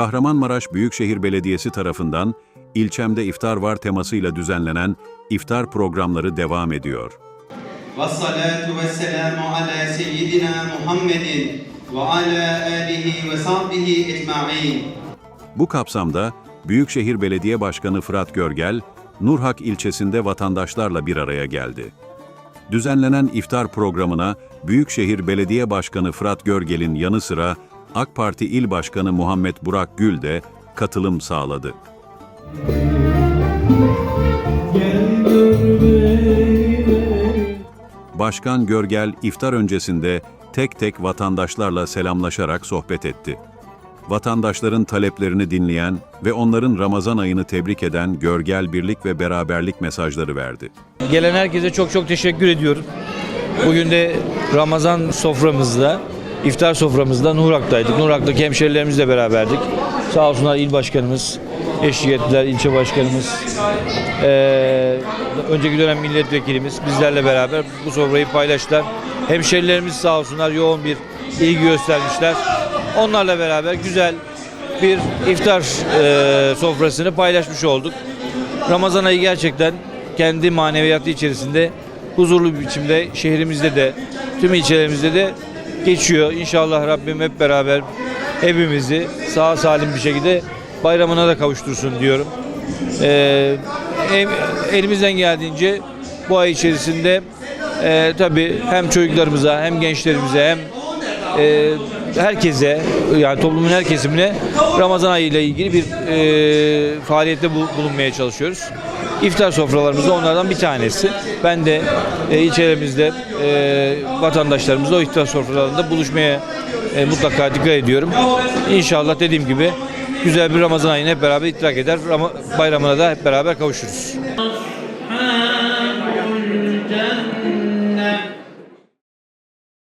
Kahramanmaraş Büyükşehir Belediyesi tarafından ilçemde iftar var temasıyla düzenlenen iftar programları devam ediyor. والصلاة والسلام على سيدنا محمد وعلى آله وصحبه أجمعين Bu kapsamda Büyükşehir Belediye Başkanı Fırat Görgel, Nurhak ilçesinde vatandaşlarla bir araya geldi. Düzenlenen iftar programına Büyükşehir Belediye Başkanı Fırat Görgel'in yanı sıra AK Parti İl Başkanı Muhammed Burak Gül de katılım sağladı. Başkan Görgel iftar öncesinde tek tek vatandaşlarla selamlaşarak sohbet etti. Vatandaşların taleplerini dinleyen ve onların Ramazan ayını tebrik eden Görgel birlik ve beraberlik mesajları verdi. Gelen herkese çok çok teşekkür ediyorum. Bugün de Ramazan soframızda, iftar soframızda Nurak'taydık. Nurak'taki hemşerilerimizle beraberdik. Sağ olsunlar il başkanımız, eşlik ettiler, ilçe başkanımız, eee, önceki dönem milletvekilimiz bizlerle beraber bu sofrayı paylaştılar. Hemşerilerimiz sağ olsunlar yoğun bir ilgi göstermişler. Onlarla beraber güzel bir iftar eee, sofrasını paylaşmış olduk. Ramazan ayı gerçekten kendi maneviyatı içerisinde huzurlu bir biçimde şehrimizde de tüm ilçelerimizde de geçiyor. İnşallah Rabbim hep beraber hepimizi sağ salim bir şekilde bayramına da kavuştursun diyorum. Ee, elimizden geldiğince bu ay içerisinde e, tabii hem çocuklarımıza hem gençlerimize hem e, herkese yani toplumun her kesimine Ramazan ayı ile ilgili bir e, faaliyette bu- bulunmaya çalışıyoruz. İftar sofralarımız da onlardan bir tanesi. Ben de e, ilçelerimizde e, vatandaşlarımızla o iftar sofralarında buluşmaya e, mutlaka dikkat ediyorum. İnşallah dediğim gibi güzel bir Ramazan ayını hep beraber idrak eder. Bayramına da hep beraber kavuşuruz.